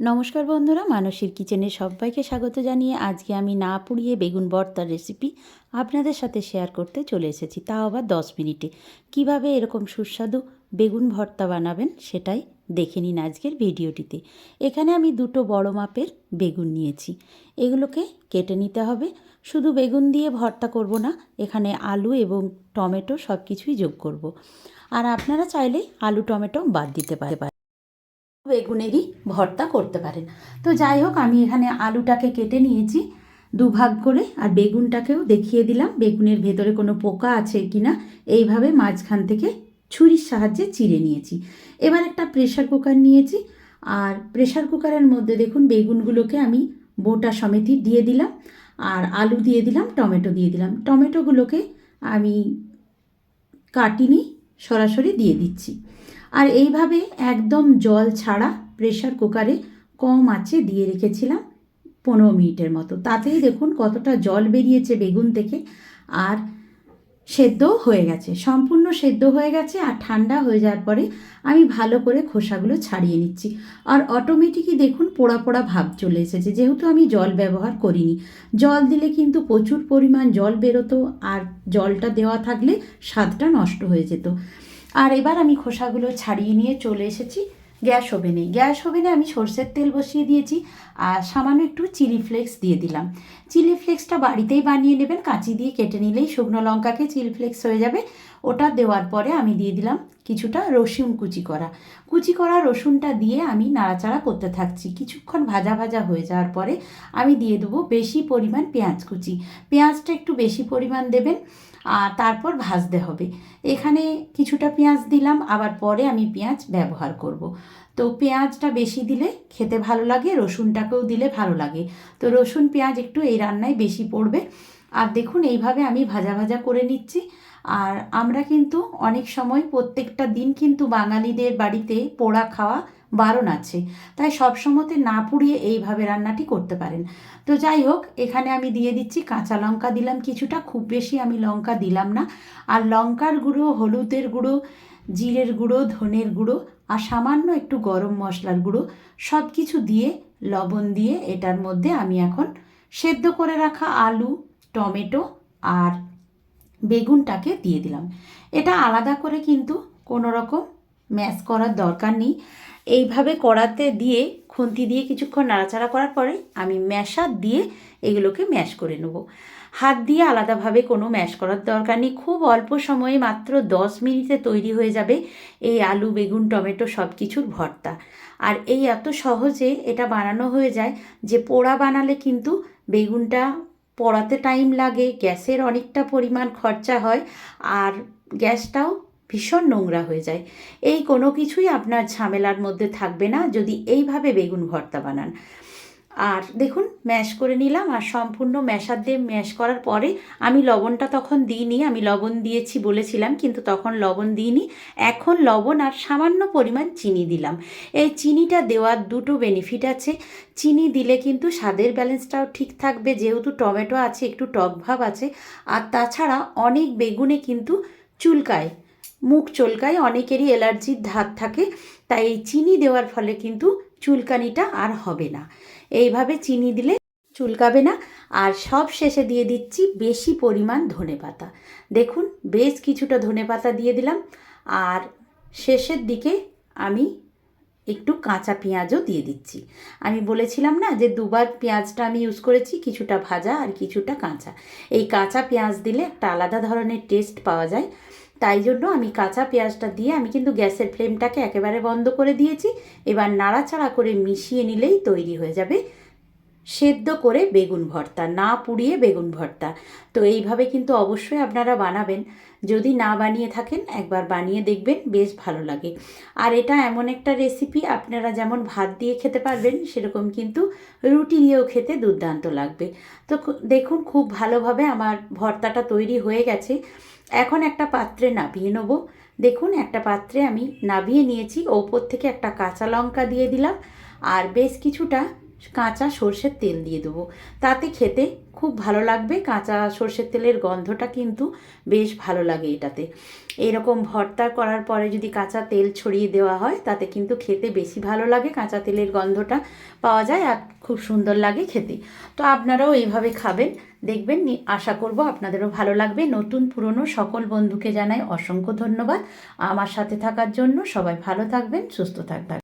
নমস্কার বন্ধুরা, মানসীর কিচেনে সবাইকে স্বাগত জানিয়ে আজকে আমি না পুড়িয়ে বেগুন ভর্তার রেসিপি আপনাদের সাথে শেয়ার করতে চলে এসেছি। তাও আবার দশ মিনিটে। কীভাবে এরকম সুস্বাদু বেগুন ভর্তা বানাবেন সেটাই দেখে নিন আজকের ভিডিওটিতে। এখানে আমি দুটো বড় মাপের বেগুন নিয়েছি। এগুলোকে কেটে নিতে হবে। শুধু বেগুন দিয়ে ভর্তা করব না, এখানে আলু এবং টমেটো সব কিছুই যোগ করব। আর আপনারা চাইলে আলু, টমেটো বাদ দিতে পারে বেগুনেরই ভর্তা করতে পারেন। তো যাই হোক, আমি এখানে আলুটাকে কেটে নিয়েছি দুভাগ করে, আর বেগুনটাকেও দেখিয়ে দিলাম, বেগুনের ভেতরে কোনো পোকা আছে কি না এইভাবে মাঝখান থেকে ছুরির সাহায্যে চিড়ে নিয়েছি। এবার একটা প্রেশার কুকার নিয়েছি, আর প্রেশার কুকারের মধ্যে দেখুন, বেগুনগুলোকে আমি বোটা সমেতি দিয়ে দিলাম, আর আলু দিয়ে দিলাম, টমেটো দিয়ে দিলাম। টমেটোগুলোকে আমি কাটিনি, সরাসরি দিয়ে দিচ্ছি। আর এইভাবে একদম জল ছাড়া প্রেশার কুকারে কম আঁচে দিয়ে রেখেছিলাম পনেরো মিনিটের মতো। তাতেই দেখুন কতটা জল বেরিয়েছে বেগুন থেকে। আর সেদ্ধ হয়ে গেছে, সম্পূর্ণ সেদ্ধ হয়ে গেছে আর ঠান্ডা হয়ে যাওয়ার পরে আমি ভালো করে খোসাগুলো ছাড়িয়ে নিচ্ছি। আর অটোমেটিকই দেখুন পোড়া পোড়া ভাব চলে এসেছে, যেহেতু আমি জল ব্যবহার করিনি। জল দিলে কিন্তু প্রচুর পরিমাণ জল বেরোতো আর জলটা দেওয়া থাকলে স্বাদটা নষ্ট হয়ে যেত। আর এবার আমি খোসাগুলো ছাড়িয়ে নিয়ে চলে এসেছি গ্যাস ওভেনে। গ্যাস ওভেনে আমি সর্ষের তেল বসিয়ে দিয়েছি আর সামান্য একটু চিলি ফ্লেক্স দিয়ে দিলাম। চিলি ফ্লেক্সটা বাড়িতেই বানিয়ে নেবেন, কাঁচি দিয়ে কেটে নিলেই শুকনো লঙ্কাকে চিলি ফ্লেক্স হয়ে যাবে। ওটা দেওয়ার পরে আমি দিয়ে দিলাম কিছুটা রসুন কুচি করা। কুচি করা রসুনটা দিয়ে আমি নাড়াচাড়া করতে থাকছি। কিছুক্ষণ ভাজা ভাজা হয়ে যাওয়ার পরে আমি দিয়ে দেবো বেশি পরিমাণ পেঁয়াজ কুচি। পেঁয়াজটা একটু বেশি পরিমাণ দেবেন আর তারপর ভাজতে হবে। এখানে কিছুটা পেঁয়াজ দিলাম, আবার পরে আমি পেঁয়াজ ব্যবহার করব। তো পেঁয়াজটা বেশি দিলে খেতে ভালো লাগে, রসুনটাকেও দিলে ভালো লাগে। তো রসুন পেঁয়াজ একটু এই রান্নায় বেশি পড়বে। আর দেখুন, এইভাবে আমি ভাজা ভাজা করে নিচ্ছি। আর আমরা কিন্তু অনেক সময় প্রত্যেকটা দিন কিন্তু বাঙালিদের বাড়িতে পোড়া খাওয়া বারণ আছে। তাই সবসময়তে না পুড়িয়ে এইভাবে রান্নাটি করতে পারেন। তো যাই হোক, এখানে আমি দিয়ে দিচ্ছি কাঁচা লঙ্কা। দিলাম কিছুটা, খুব বেশি আমি লঙ্কা দিলাম না। আর লঙ্কার গুঁড়ো, হলুদের গুঁড়ো, জিরের গুঁড়ো, ধনের গুঁড়ো আর সামান্য একটু গরম মশলার গুঁড়ো সব কিছু দিয়ে, লবণ দিয়ে এটার মধ্যে আমি এখন সেদ্ধ করে রাখা আলু, টমেটো আর বেগুনটাকে দিয়ে দিলাম। এটা আলাদা করে কিন্তু কোনো রকম ম্যাশ করার দরকার নেই। এইভাবে কড়াতে দিয়ে, খুন্তি দিয়ে কিছুক্ষণ নাড়াচাড়া করার পরে আমি ম্যাশার দিয়ে এগুলোকে ম্যাশ করে নেব। হাত দিয়ে আলাদাভাবে কোনো ম্যাশ করার দরকার নেই। খুব অল্প সময়ে মাত্র দশ মিনিটে তৈরি হয়ে যাবে এই আলু, বেগুন, টমেটো সব কিছুর ভর্তা। আর এই এত সহজে এটা বানানো হয়ে যায় যে পোড়া বানালে কিন্তু বেগুনটা পড়াতে টাইম লাগে, গ্যাসের অনেকটা পরিমাণ খরচা হয়, আর গ্যাসটাও ভীষণ নোংরা হয়ে যায়। এই কোনো কিছুই আপনার ঝামেলার মধ্যে থাকবে না, যদি এইভাবে বেগুন ভর্তা বানান। আর দেখুন ম্যাশ করে নিলাম আর সম্পূর্ণ ম্যাশার দিয়ে ম্যাশ করার পরে আমি লবণটা তখন দিইনি, আমি লবণ দিয়েছি বলেছিলাম, কিন্তু তখন লবণ দিইনি। এখন লবণ আর সামান্য পরিমাণ চিনি দিলাম। এই চিনিটা দেওয়ার দুটো বেনিফিট আছে। চিনি দিলে কিন্তু স্বাদের ব্যালেন্সটাও ঠিক থাকবে, যেহেতু টমেটো আছে, একটু টক ভাব আছে। আর তাছাড়া অনেক বেগুনে কিন্তু চুলকায়, মুখ চুলকায়, অনেকেরই অ্যালার্জির ধাত থাকে। তাই এই চিনি দেওয়ার ফলে কিন্তু চুলকানিটা আর হবে না। এইভাবে চিনি দিলে চুলকাবে না। আর সব শেষে দিয়ে দিচ্ছি বেশি পরিমাণ ধনে পাতা। দেখুন, বেশ কিছুটা ধনে পাতা দিয়ে দিলাম। আর শেষের দিকে আমি একটু কাঁচা পেঁয়াজও দিয়ে দিচ্ছি। আমি বলেছিলাম না যে দুবার পেঁয়াজটা আমি ইউজ করেছি, কিছুটা ভাজা আর কিছুটা কাঁচা। এই কাঁচা পেঁয়াজ দিলে একটা আলাদা ধরনের টেস্ট পাওয়া যায়। তাই জন্য আমি কাঁচা পেঁয়াজটা দিয়ে আমি কিন্তু গ্যাসের ফ্লেমটাকে একেবারে বন্ধ করে দিয়েছি। এবার নাড়াচাড়া করে মিশিয়ে নিলেই তৈরি হয়ে যাবে। সেদ্ধ করে বেগুন ভর্তা, না পুড়িয়ে বেগুন ভর্তা। তো এইভাবে কিন্তু অবশ্যই আপনারা বানাবেন। যদি না বানিয়ে থাকেন, একবার বানিয়ে দেখবেন, বেশ ভালো লাগে। আর এটা এমন একটা রেসিপি আপনারা যেমন ভাত দিয়ে খেতে পারবেন, সেরকম কিন্তু রুটি দিয়েও খেতে দুর্দান্ত লাগবে। তো দেখুন, খুব ভালোভাবে আমার ভর্তাটা তৈরি হয়ে গেছে। এখন একটা পাত্রে নাবিয়ে নেব। দেখুন, একটা পাত্রে আমি নাবিয়ে নিয়েছি। ওপর থেকে একটা কাঁচা লঙ্কা দিয়ে দিলাম। আর বেশ কিছুটা কাঁচা সর্ষের তেল দিয়ে দেবো। তাতে খেতে খুব ভালো লাগবে। কাঁচা সর্ষের তেলের গন্ধটা কিন্তু বেশ ভালো লাগে এটাতে। এরকম ভর্তা করার পরে যদি কাঁচা তেল ছড়িয়ে দেওয়া হয়, তাতে কিন্তু খেতে বেশি ভালো লাগে। কাঁচা তেলের গন্ধটা পাওয়া যায় আর খুব সুন্দর লাগে খেতে। তো আপনারাও এইভাবে খাবেন, দেখবেন আশা করব আপনাদেরও ভালো লাগবে। নতুন পুরনো সকল বন্ধুকে জানাই অসংখ্য ধন্যবাদ। আমার সাথে থাকার জন্য সবাই ভালো থাকবেন, সুস্থ থাকবেন।